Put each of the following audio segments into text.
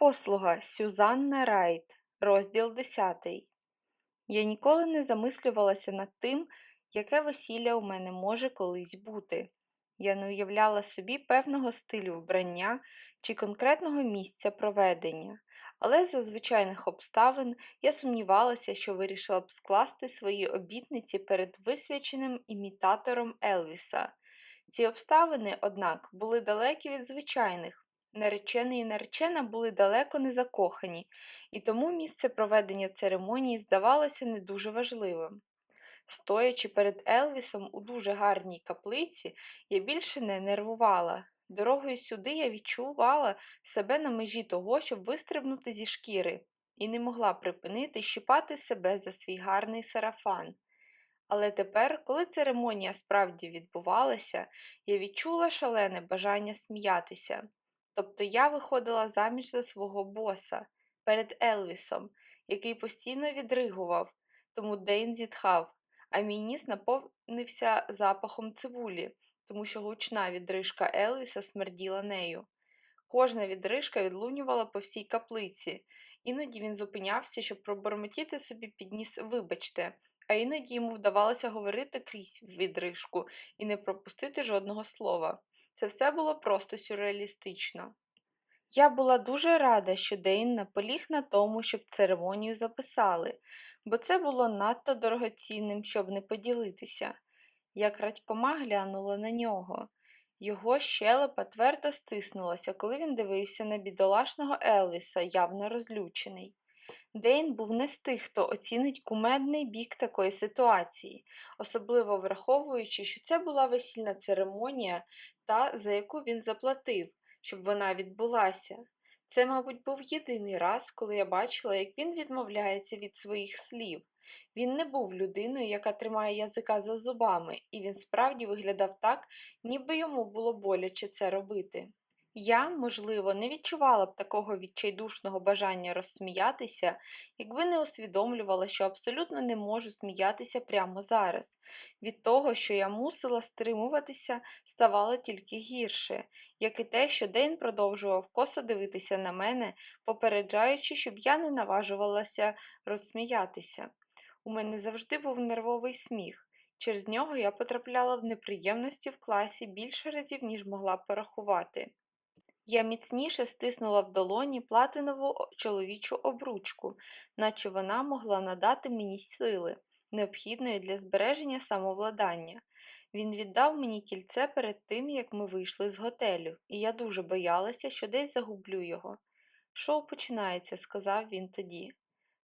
Послуга Сюзанна Райт, розділ 10. Я ніколи не замислювалася над тим, яке весілля у мене може колись бути. Я не уявляла собі певного стилю вбрання чи конкретного місця проведення, але за звичайних обставин я сумнівалася, що вирішила б скласти свої обітниці перед висвяченим імітатором Елвіса. Ці обставини, однак, були далекі від звичайних. Наречений і наречена були далеко не закохані, і тому місце проведення церемонії здавалося не дуже важливим. Стоячи перед Елвісом у дуже гарній каплиці, я більше не нервувала. Дорогою сюди я відчувала себе на межі того, щоб вистрибнути зі шкіри, і не могла припинити щипати себе за свій гарний сарафан. Але тепер, коли церемонія справді відбувалася, я відчула шалене бажання сміятися. Тобто я виходила заміж за свого боса перед Елвісом, який постійно відригував, тому Дейн зітхав, а мій ніс наповнився запахом цивулі, тому що гучна відрижка Елвіса смерділа нею. Кожна відрижка відлунювала по всій каплиці, іноді він зупинявся, щоб пробормотіти собі підніс вибачте, а іноді йому вдавалося говорити крізь відрижку і не пропустити жодного слова. Це все було просто сюрреалістично. Я була дуже рада, що Дейн наполіг на тому, щоб церемонію записали, бо це було надто дорогоцінним, щоб не поділитися. Я крадькома глянула на нього. Його щелепа твердо стиснулася, коли він дивився на бідолашного Елвіса, явно розлючений. Дейн був не з тих, хто оцінить кумедний бік такої ситуації, особливо враховуючи, що це була весільна церемонія, та за яку він заплатив, щоб вона відбулася. Це, мабуть, був єдиний раз, коли я бачила, як він відмовляється від своїх слів. Він не був людиною, яка тримає язика за зубами, і він справді виглядав так, ніби йому було боляче це робити. Я, можливо, не відчувала б такого відчайдушного бажання розсміятися, якби не усвідомлювала, що абсолютно не можу сміятися прямо зараз. Від того, що я мусила стримуватися, ставало тільки гірше, як і те, що Дейн продовжував косо дивитися на мене, попереджаючи, щоб я не наважувалася розсміятися. У мене завжди був нервовий сміх. Через нього я потрапляла в неприємності в класі більше разів, ніж могла порахувати. Я міцніше стиснула в долоні платинову чоловічу обручку, наче вона могла надати мені сили, необхідної для збереження самовладання. Він віддав мені кільце перед тим, як ми вийшли з готелю, і я дуже боялася, що десь загублю його. Шоу починається, сказав він тоді.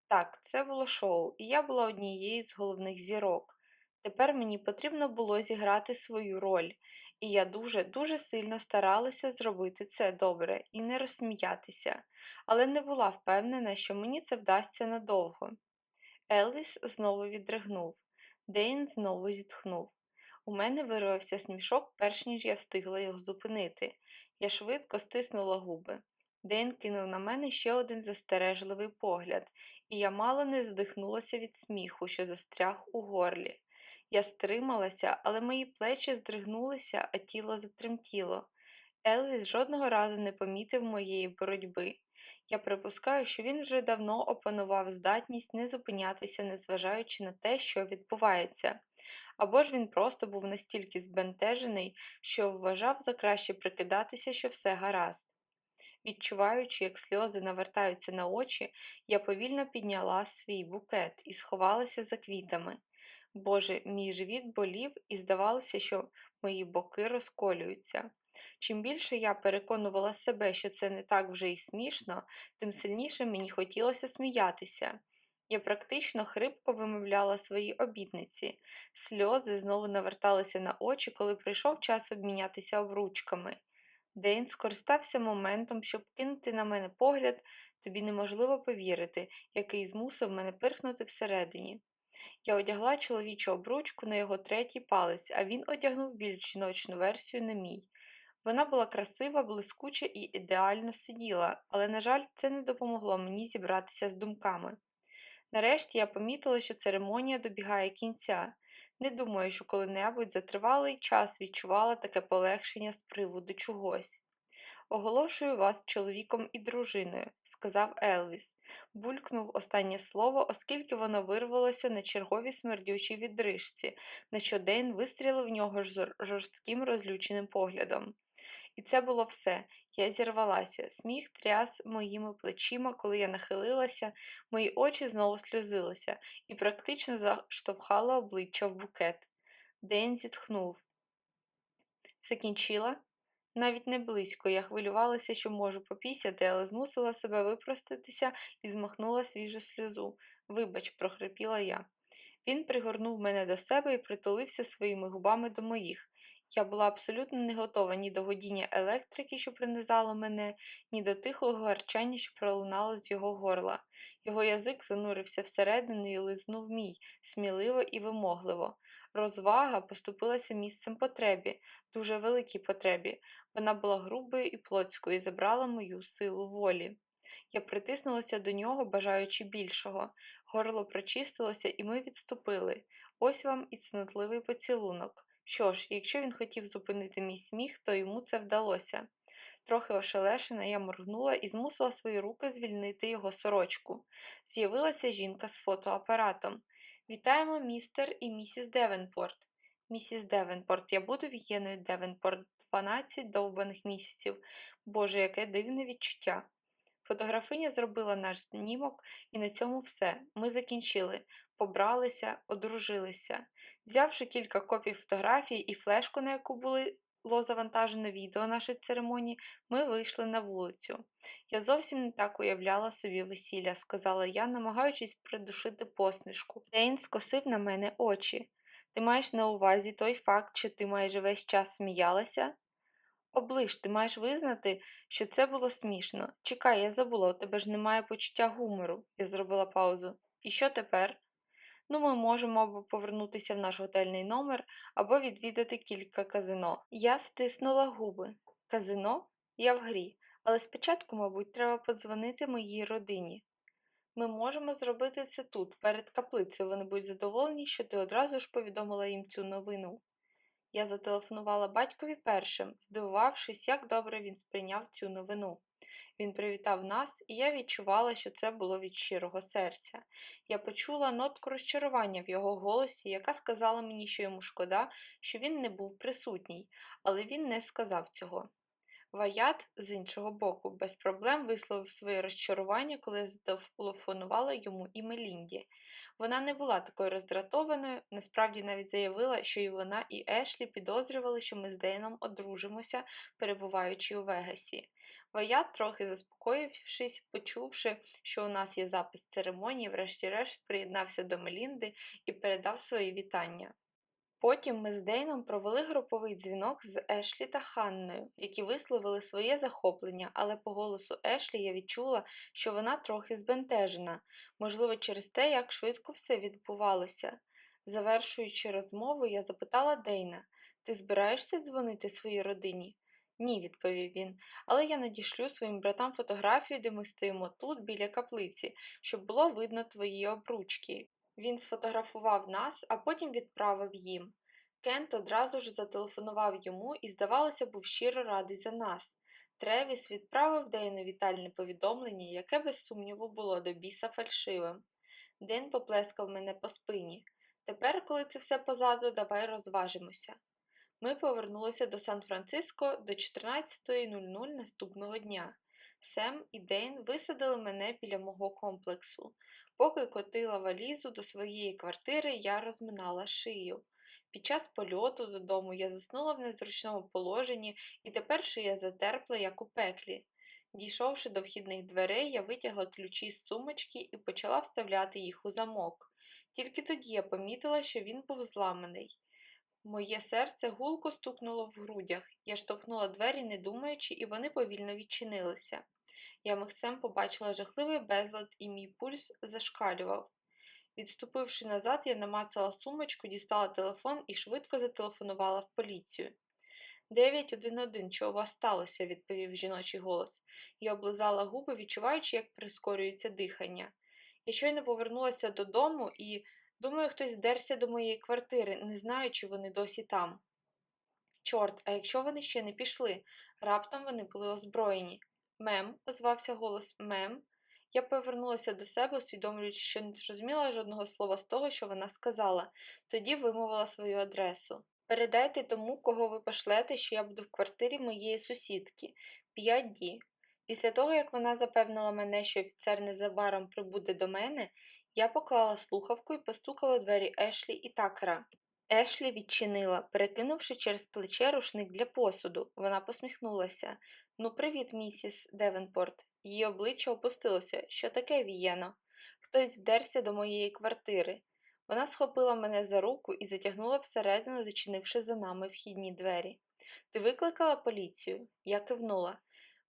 Так, це було шоу, і я була однією з головних зірок. Тепер мені потрібно було зіграти свою роль, і я дуже, дуже сильно старалася зробити це добре і не розсміятися, але не була впевнена, що мені це вдасться надовго. Елвіс знову відригнув, Дейн знову зітхнув. У мене вирвався смішок, перш ніж я встигла його зупинити. Я швидко стиснула губи. Дейн кинув на мене ще один застережливий погляд, і я мало не здихнулася від сміху, що застряг у горлі. Я стрималася, але мої плечі здригнулися, а тіло затремтіло. Елвіс жодного разу не помітив моєї боротьби. Я припускаю, що він вже давно опанував здатність не зупинятися, незважаючи на те, що відбувається, або ж він просто був настільки збентежений, що вважав за краще прикидатися, що все гаразд. Відчуваючи, як сльози навертаються на очі, я повільно підняла свій букет і сховалася за квітами. Боже, мій живіт болів і здавалося, що мої боки розколюються. Чим більше я переконувала себе, що це не так вже й смішно, тим сильніше мені хотілося сміятися. Я практично хрипко вимовляла свої обітниці. Сльози знову наверталися на очі, коли прийшов час обмінятися обручками. Дейн скористався моментом, щоб кинути на мене погляд, тобі неможливо повірити, який змусив мене пирхнути всередині. Я одягла чоловічу обручку на його третій палець, а він одягнув більш жіночну версію на мій. Вона була красива, блискуча і ідеально сиділа, але, на жаль, це не допомогло мені зібратися з думками. Нарешті я помітила, що церемонія добігає кінця. Не думаю, що коли-небудь за тривалий час відчувала таке полегшення з приводу чогось. Оголошую вас чоловіком і дружиною, сказав Елвіс. Булькнув останнє слово, оскільки воно вирвалося на черговій смердючій відрижці, на що Дейн вистрілив в нього жорстким розлюченим поглядом. І це було все. Я зірвалася. Сміх тряс моїми плечима, коли я нахилилася, мої очі знову сльозилися і практично заштовхала обличчя в букет. Дейн зітхнув. Закінчила? Навіть не близько. Я хвилювалася, що можу попісяти, але змусила себе випростатися і змахнула свіжу сльозу. Вибач, прохрипіла я. Він пригорнув мене до себе і притулився своїми губами до моїх. Я була абсолютно не готова ні до годіння електрики, що принизало мене, ні до тихого гарчання, що пролунало з його горла. Його язик занурився всередину і лизнув мій, сміливо і вимогливо. Розвага поступилася місцем потребі, дуже великій потребі. Вона була грубою і плотською і забрала мою силу волі. Я притиснулася до нього, бажаючи більшого. Горло прочистилося, і ми відступили. Ось вам і цнотливий поцілунок. Що ж, якщо він хотів зупинити мій сміх, то йому це вдалося. Трохи ошелешена, я моргнула і змусила свої руки звільнити його сорочку. З'явилася жінка з фотоапаратом. Вітаємо, містер і місіс Девенпорт. Місіс Девенпорт, я буду в'єною Девенпорт 12 довбаних місяців. Боже, яке дивне відчуття. Фотографиня зробила наш знімок, і на цьому все. Ми закінчили, побралися, одружилися. Взявши кілька копій фотографій і флешку, на яку було завантажено відео нашої церемонії, ми вийшли на вулицю. Я зовсім не так уявляла собі весілля, сказала я, намагаючись придушити посмішку. Дейн скосив на мене очі. Ти маєш на увазі той факт, що ти майже весь час сміялася? Оближ, ти маєш визнати, що це було смішно. Чекай, я забула, у тебе ж немає почуття гумору. Я зробила паузу. І що тепер? Ну, ми можемо або повернутися в наш готельний номер, або відвідати кілька казино. Я стиснула губи. Казино? Я в грі. Але спочатку, мабуть, треба подзвонити моїй родині. Ми можемо зробити це тут, перед каплицею. Вони будуть задоволені, що ти одразу ж повідомила їм цю новину. Я зателефонувала батькові першим, здивувавшись, як добре він сприйняв цю новину. Він привітав нас, і я відчувала, що це було від щирого серця. Я почула нотку розчарування в його голосі, яка сказала мені, що йому шкода, що він не був присутній, але він не сказав цього. Ваят, з іншого боку, без проблем висловив своє розчарування, коли зателефонувала йому і Мелінді. Вона не була такою роздратованою, насправді навіть заявила, що і вона, і Ешлі підозрювали, що ми з Дейном одружимося, перебуваючи у Вегасі. Ваят, трохи заспокоївшись, почувши, що у нас є запис церемонії, врешті-решт приєднався до Мелінди і передав свої вітання. Потім ми з Дейном провели груповий дзвінок з Ешлі та Ханною, які висловили своє захоплення, але по голосу Ешлі я відчула, що вона трохи збентежена, можливо, через те, як швидко все відбувалося. Завершуючи розмову, я запитала Дейна ти збираєшся дзвонити своїй родині? Ні, відповів він, але я надішлю своїм братам фотографію, де ми стоїмо тут, біля каплиці, щоб було видно твої обручки. Він сфотографував нас, а потім відправив їм. Кент одразу ж зателефонував йому і, здавалося, був щиро радий за нас. Тревіс відправив Дейну вітальне повідомлення, яке, без сумніву, було до біса фальшивим. Ден поплескав мене по спині. Тепер, коли це все позаду, давай розважимося. Ми повернулися до Сан-Франциско до 14.00 наступного дня. Сем і Дейн висадили мене біля мого комплексу. Поки котила валізу до своєї квартири, я розминала шию. Під час польоту додому я заснула в незручному положенні, і тепер шия затерпла, як у пеклі. Дійшовши до вхідних дверей, я витягла ключі з сумочки і почала вставляти їх у замок. Тільки тоді я помітила, що він був зламаний. Моє серце гулко стукнуло в грудях. Я штовхнула двері, не думаючи, і вони повільно відчинилися. Я михцем побачила жахливий безлад, і мій пульс зашкалював. Відступивши назад, я намацала сумочку, дістала телефон і швидко зателефонувала в поліцію. 911, що у вас сталося, відповів жіночий голос. Я облизала губи, відчуваючи, як прискорюється дихання. Я щойно повернулася додому і, думаю, хтось здерся до моєї квартири, не знаю, чи вони досі там. Чорт, а якщо вони ще не пішли? Раптом вони були озброєні. Мем, озвався голос мем. Я повернулася до себе, усвідомлюючи, що не зрозуміла жодного слова з того, що вона сказала, тоді вимовила свою адресу. Передайте тому, кого ви пошлете, що я буду в квартирі моєї сусідки 5 ді. Після того, як вона запевнила мене, що офіцер незабаром прибуде до мене, я поклала слухавку і постукала двері Ешлі і такера. Ешлі відчинила, перекинувши через плече рушник для посуду. Вона посміхнулася. Ну, привіт, місіс Девенпорт. Її обличчя опустилося. Що таке вієно? Хтось вдерся до моєї квартири. Вона схопила мене за руку і затягнула всередину, зачинивши за нами вхідні двері. Ти викликала поліцію? Я кивнула.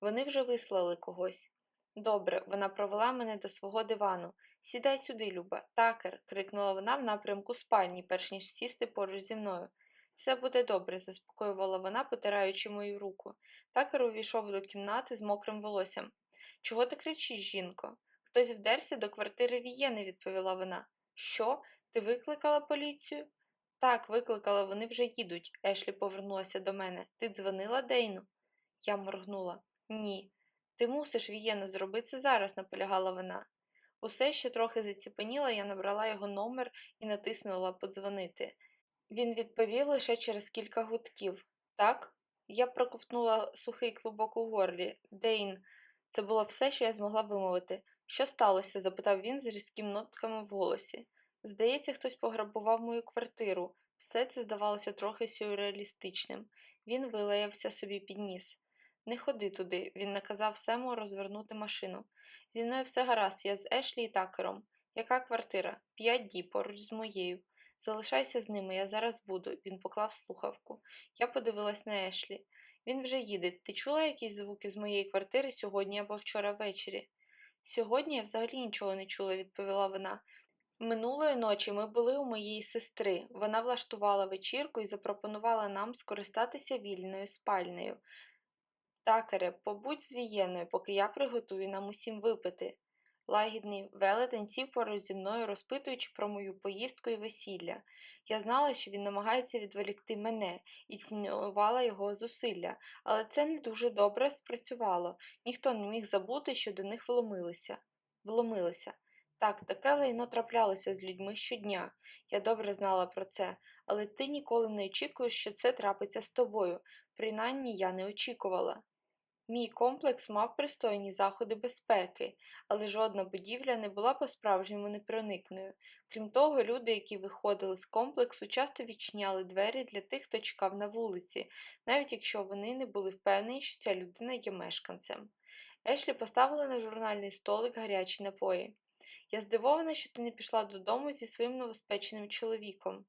Вони вже вислали когось. Добре, вона провела мене до свого дивану. Сідай сюди, Люба. Такер. крикнула вона в напрямку спальні, перш ніж сісти поруч зі мною. Все буде добре, заспокоювала вона, потираючи мою руку. Такер увійшов до кімнати з мокрим волоссям. Чого ти кричиш, жінко? Хтось вдерся до квартири Вієни, відповіла вона. Що? Ти викликала поліцію? Так, викликала, вони вже їдуть. Ешлі повернулася до мене. Ти дзвонила Дейну? Я моргнула. Ні. Ти мусиш Вієну зробити це зараз, наполягала вона. Усе ще трохи заціпеніла, я набрала його номер і натиснула подзвонити. Він відповів лише через кілька гудків. Так? Я проковтнула сухий клубок у горлі. Дейн, це було все, що я змогла вимовити. Що сталося? запитав він з різкими нотками в голосі. Здається, хтось пограбував мою квартиру. Все це здавалося трохи сюрреалістичним. Він вилаявся собі під ніс. Не ходи туди, він наказав Сему розвернути машину. Зі мною все гаразд, я з Ешлі і такером. Яка квартира? П'ять ді поруч з моєю. Залишайся з ними, я зараз буду. Він поклав слухавку. Я подивилась на Ешлі. Він вже їде. Ти чула якісь звуки з моєї квартири сьогодні або вчора ввечері? Сьогодні я взагалі нічого не чула, відповіла вона. Минулої ночі ми були у моєї сестри. Вона влаштувала вечірку і запропонувала нам скористатися вільною спальнею. Такере, побудь з Вієною, поки я приготую нам усім випити. Лагідний велетень сів поруч зі мною, розпитуючи про мою поїздку і весілля. Я знала, що він намагається відволікти мене і цінувала його зусилля, але це не дуже добре спрацювало. Ніхто не міг забути, що до них вломилися. вломилися. Так, таке лайно траплялося з людьми щодня. Я добре знала про це, але ти ніколи не очікуєш, що це трапиться з тобою. Принаймні я не очікувала. Мій комплекс мав пристойні заходи безпеки, але жодна будівля не була по-справжньому непроникною. Крім того, люди, які виходили з комплексу, часто відчиняли двері для тих, хто чекав на вулиці, навіть якщо вони не були впевнені, що ця людина є мешканцем. Ешлі поставили на журнальний столик гарячі напої. Я здивована, що ти не пішла додому зі своїм новоспеченим чоловіком.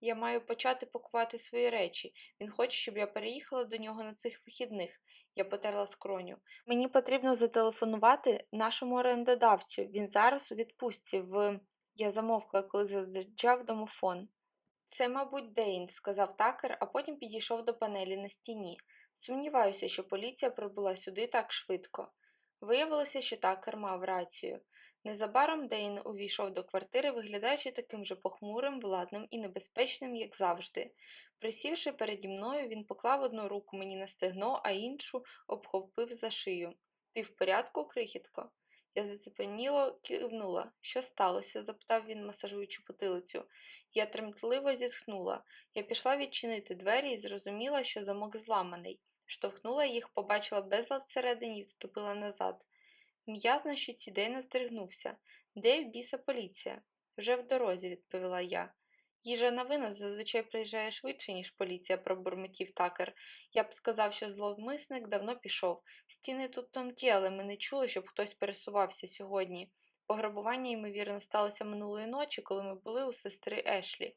Я маю почати пакувати свої речі. Він хоче, щоб я переїхала до нього на цих вихідних. Я потерла скроню. Мені потрібно зателефонувати нашому орендодавцю. Він зараз у відпустці в. Я замовкла, коли задержав домофон. Це, мабуть, Дейн, сказав такер, а потім підійшов до панелі на стіні. Сумніваюся, що поліція прибула сюди так швидко. Виявилося, що такер мав рацію. Незабаром Дейн увійшов до квартири, виглядаючи таким же похмурим, владним і небезпечним, як завжди. Присівши переді мною, він поклав одну руку мені на стегно, а іншу обхопив за шию. Ти в порядку, крихітко? Я зацепеніло кивнула. Що сталося? запитав він, масажуючи потилицю. Я тремтливо зітхнула. Я пішла відчинити двері і зрозуміла, що замок зламаний. Штовхнула їх, побачила безлад всередині і вступила назад. М'яз на щоці Дейна здригнувся. Де в біса поліція? Вже в дорозі, відповіла я. Їжа на винос зазвичай приїжджає швидше, ніж поліція, пробурмотів такер. Я б сказав, що зловмисник давно пішов. Стіни тут тонкі, але ми не чули, щоб хтось пересувався сьогодні. Пограбування, ймовірно, сталося минулої ночі, коли ми були у сестри Ешлі.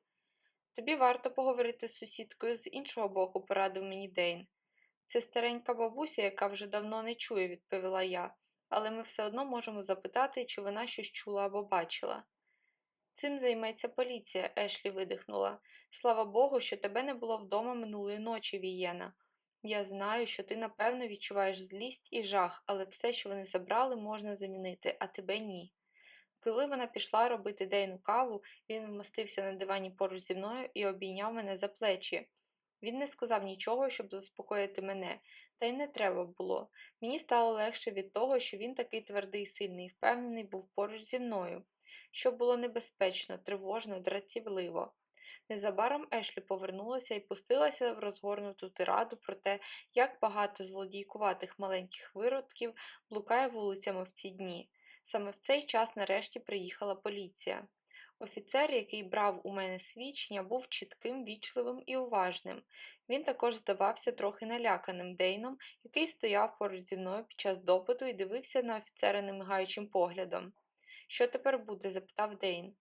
Тобі варто поговорити з сусідкою з іншого боку, порадив мені Дейн. Це старенька бабуся, яка вже давно не чує, відповіла я але ми все одно можемо запитати, чи вона щось чула або бачила. Цим займеться поліція, Ешлі видихнула. Слава Богу, що тебе не було вдома минулої ночі, Вієна. Я знаю, що ти, напевно, відчуваєш злість і жах, але все, що вони забрали, можна замінити, а тебе ні. Коли вона пішла робити Дейну каву, він вмостився на дивані поруч зі мною і обійняв мене за плечі. Він не сказав нічого, щоб заспокоїти мене, та й не треба було. Мені стало легше від того, що він такий твердий, сильний і впевнений був поруч зі мною, що було небезпечно, тривожно, дратівливо. Незабаром Ешлі повернулася і пустилася в розгорнуту тираду про те, як багато злодійкуватих маленьких виродків блукає вулицями в ці дні. Саме в цей час нарешті приїхала поліція. Офіцер, який брав у мене свідчення, був чітким, вічливим і уважним. Він також здавався трохи наляканим Дейном, який стояв поруч зі мною під час допиту і дивився на офіцера немигаючим поглядом. Що тепер буде? запитав Дейн.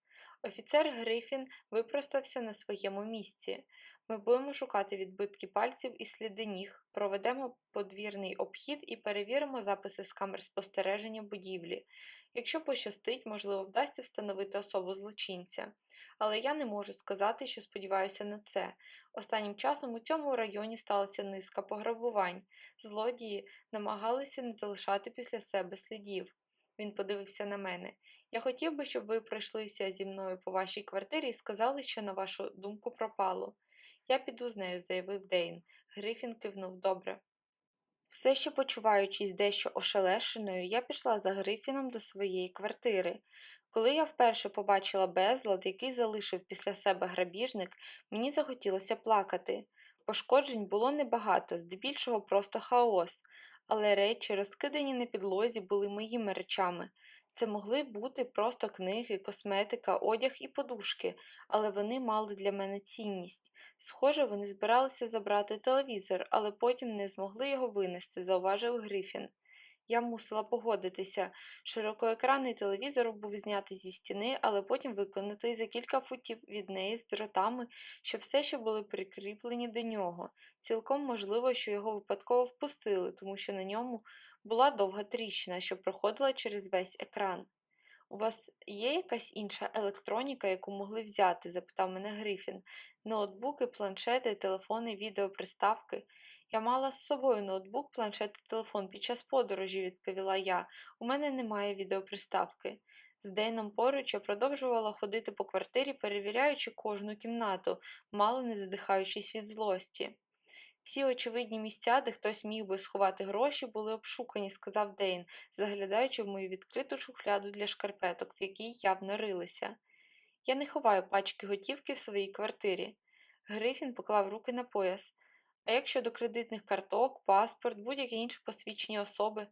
Офіцер Грифін випростався на своєму місці. Ми будемо шукати відбитки пальців і сліди ніг, проведемо подвірний обхід і перевіримо записи з камер спостереження будівлі. Якщо пощастить, можливо, вдасться встановити особу злочинця. Але я не можу сказати, що сподіваюся на це. Останнім часом у цьому районі сталася низка пограбувань. Злодії намагалися не залишати після себе слідів. Він подивився на мене. Я хотів би, щоб ви пройшлися зі мною по вашій квартирі і сказали, що, на вашу думку, пропало. Я піду з нею, заявив Дейн. Грифін кивнув добре. Все ще почуваючись дещо ошелешеною, я пішла за Грифіном до своєї квартири. Коли я вперше побачила безлад, який залишив після себе грабіжник, мені захотілося плакати. Пошкоджень було небагато, здебільшого просто хаос, але речі, розкидані на підлозі, були моїми речами. Це могли бути просто книги, косметика, одяг і подушки, але вони мали для мене цінність. Схоже, вони збиралися забрати телевізор, але потім не змогли його винести, зауважив Грифін. Я мусила погодитися. Широкоекранний телевізор був знятий зі стіни, але потім виконатий за кілька футів від неї з дротами, що все ще були прикріплені до нього. Цілком можливо, що його випадково впустили, тому що на ньому була довга тріщина, що проходила через весь екран. У вас є якась інша електроніка, яку могли взяти? запитав мене Грифін. Ноутбуки, планшети, телефони, відеоприставки. Я мала з собою ноутбук, планшет і телефон під час подорожі, відповіла я. У мене немає відеоприставки. З Дейном поруч я продовжувала ходити по квартирі, перевіряючи кожну кімнату, мало не задихаючись від злості. Всі очевидні місця, де хтось міг би сховати гроші, були обшукані, сказав Дейн, заглядаючи в мою відкриту шухляду для шкарпеток, в якій явно рилися. Я не ховаю пачки готівки в своїй квартирі. Грифін поклав руки на пояс. А як щодо кредитних карток, паспорт, будь-яке інше посвідчення особи.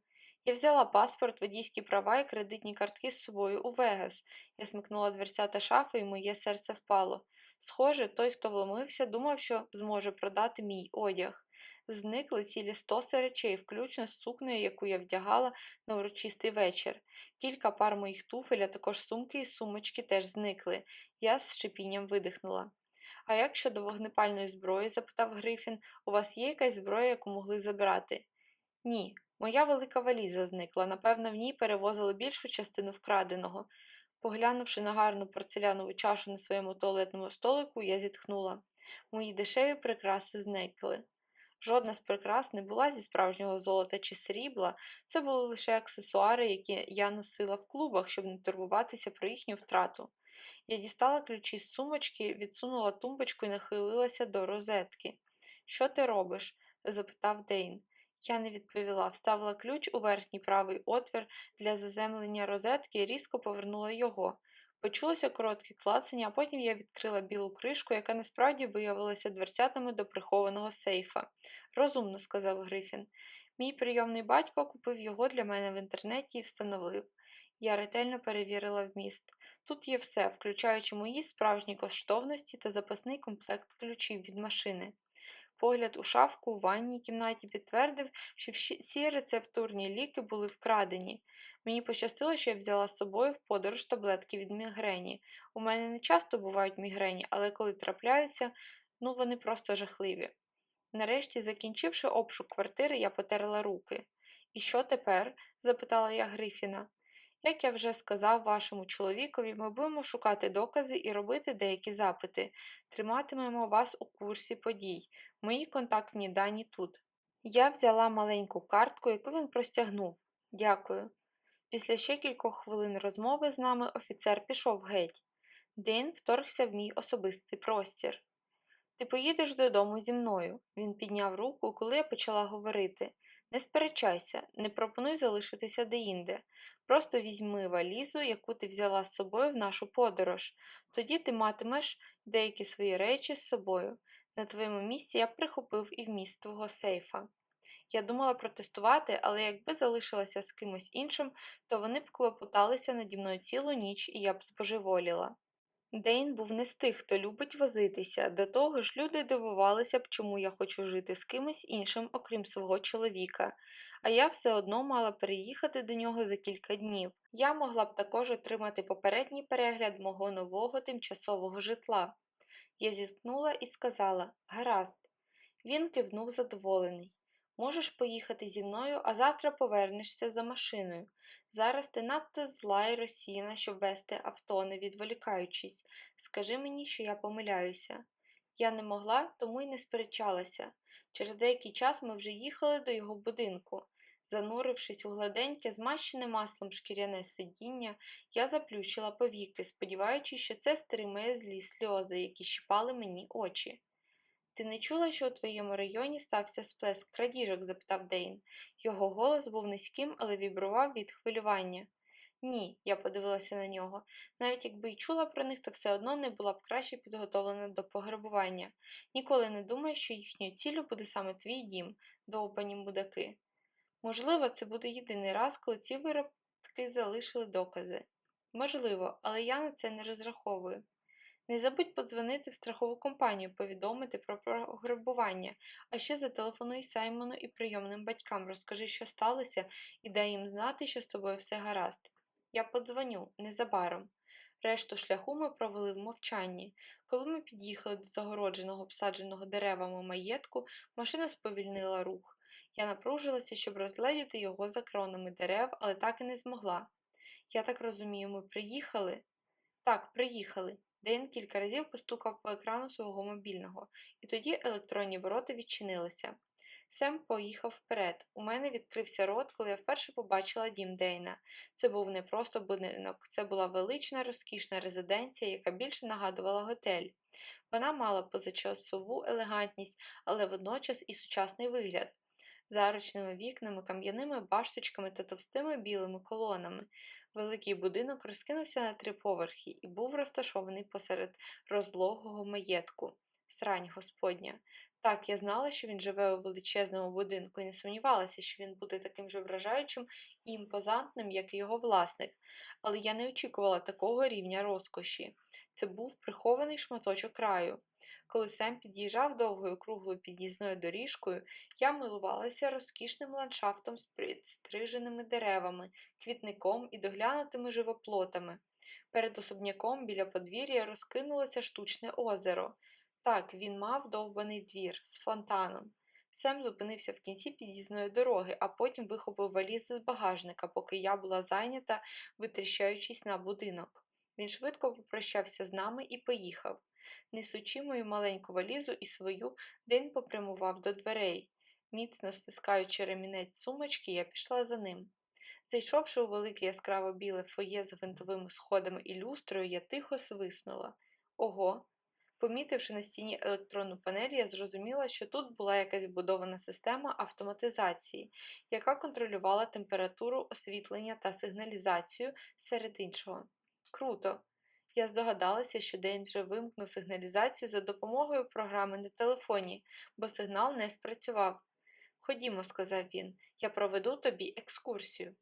Я взяла паспорт, водійські права і кредитні картки з собою у Вегас. Я смикнула дверцята шафи, і моє серце впало. Схоже, той, хто вломився, думав, що зможе продати мій одяг. Зникли цілі стоси речей, включно з сукнею, яку я вдягала на урочистий вечір. Кілька пар моїх туфель, а також сумки і сумочки теж зникли. Я з шипінням видихнула. А як щодо вогнепальної зброї? запитав Грифін, у вас є якась зброя, яку могли забрати? Ні, моя велика валіза зникла. Напевно, в ній перевозили більшу частину вкраденого. Поглянувши на гарну порцелянову чашу на своєму туалетному столику, я зітхнула. Мої дешеві прикраси зникли. Жодна з прикрас не була зі справжнього золота чи срібла, це були лише аксесуари, які я носила в клубах, щоб не турбуватися про їхню втрату. Я дістала ключі з сумочки, відсунула тумбочку і нахилилася до розетки. Що ти робиш? запитав Дейн. Я не відповіла, вставила ключ у верхній правий отвір для заземлення розетки і різко повернула його. Почулося коротке клацання, а потім я відкрила білу кришку, яка насправді виявилася дверцятами до прихованого сейфа. Розумно, сказав Грифін. Мій прийомний батько купив його для мене в інтернеті і встановив. Я ретельно перевірила вміст. Тут є все, включаючи мої справжні коштовності та запасний комплект ключів від машини. Погляд у шафку у ванній кімнаті підтвердив, що всі рецептурні ліки були вкрадені. Мені пощастило, що я взяла з собою в подорож таблетки від мігрені. У мене не часто бувають мігрені, але коли трапляються, ну вони просто жахливі. Нарешті, закінчивши обшук квартири, я потерла руки. І що тепер? запитала я Грифіна. Як я вже сказав вашому чоловікові, ми будемо шукати докази і робити деякі запити. Триматимемо вас у курсі подій. Мої контактні дані тут. Я взяла маленьку картку, яку він простягнув. Дякую. Після ще кількох хвилин розмови з нами офіцер пішов геть. Дейн вторгся в мій особистий простір. Ти поїдеш додому зі мною. Він підняв руку, коли я почала говорити. Не сперечайся, не пропонуй залишитися деінде. Просто візьми валізу, яку ти взяла з собою в нашу подорож. Тоді ти матимеш деякі свої речі з собою. На твоєму місці я прихопив і вміст твого сейфа. Я думала протестувати, але якби залишилася з кимось іншим, то вони б клопоталися наді мною цілу ніч, і я б збожеволіла. Дейн був не з тих, хто любить возитися, до того ж люди дивувалися б, чому я хочу жити з кимось іншим, окрім свого чоловіка, а я все одно мала переїхати до нього за кілька днів. Я могла б також отримати попередній перегляд мого нового тимчасового житла. Я зіткнула і сказала Гаразд. Він кивнув задоволений. Можеш поїхати зі мною, а завтра повернешся за машиною. Зараз ти надто зла і розсіяна, щоб вести авто, не відволікаючись. Скажи мені, що я помиляюся. Я не могла, тому й не сперечалася. Через деякий час ми вже їхали до його будинку. Занурившись у гладеньке, змащене маслом шкіряне сидіння, я заплющила повіки, сподіваючись, що це стримає злі сльози, які щипали мені очі. Ти не чула, що у твоєму районі стався сплеск крадіжок? запитав Дейн. Його голос був низьким, але вібрував від хвилювання. Ні, я подивилася на нього. Навіть якби й чула про них, то все одно не була б краще підготовлена до пограбування. Ніколи не думаю, що їхньою ціллю буде саме твій дім, довбані мудаки. Можливо, це буде єдиний раз, коли ці виробки залишили докази. Можливо, але я на це не розраховую. Не забудь подзвонити в страхову компанію, повідомити про пограбування, а ще зателефонуй Саймону і прийомним батькам, розкажи, що сталося, і дай їм знати, що з тобою все гаразд. Я подзвоню незабаром. Решту шляху ми провели в мовчанні. Коли ми під'їхали до загородженого, обсадженого деревами маєтку, машина сповільнила рух. Я напружилася, щоб розгледіти його за кронами дерев, але так і не змогла. Я так розумію, ми приїхали? Так, приїхали. Ден кілька разів постукав по екрану свого мобільного, і тоді електронні ворота відчинилися. Сем поїхав вперед. У мене відкрився рот, коли я вперше побачила дім Дейна. Це був не просто будинок, це була велична, розкішна резиденція, яка більше нагадувала готель. Вона мала позачасову елегантність, але водночас і сучасний вигляд. За арочними вікнами, кам'яними башточками та товстими білими колонами. Великий будинок розкинувся на три поверхи і був розташований посеред розлогого маєтку. Срань господня. Так, я знала, що він живе у величезному будинку і не сумнівалася, що він буде таким же вражаючим і імпозантним, як і його власник, але я не очікувала такого рівня розкоші. Це був прихований шматочок краю. Коли Сем під'їжджав довгою круглою під'їзною доріжкою, я милувалася розкішним ландшафтом з підстриженими деревами, квітником і доглянутими живоплотами. Перед особняком біля подвір'я розкинулося штучне озеро. Так, він мав довбаний двір з фонтаном. Сем зупинився в кінці під'їзної дороги, а потім вихопив валізи з багажника, поки я була зайнята, витріщаючись на будинок. Він швидко попрощався з нами і поїхав. Несучи мою маленьку валізу і свою, День попрямував до дверей. Міцно стискаючи ремінець сумочки, я пішла за ним. Зайшовши у велике яскраво біле фоє з гвинтовими сходами і люстрою, я тихо свиснула. Ого. Помітивши на стіні електронну панель, я зрозуміла, що тут була якась вбудована система автоматизації, яка контролювала температуру, освітлення та сигналізацію серед іншого. Круто! Я здогадалася, що День вже вимкнув сигналізацію за допомогою програми на телефоні, бо сигнал не спрацював. Ходімо, сказав він, я проведу тобі екскурсію.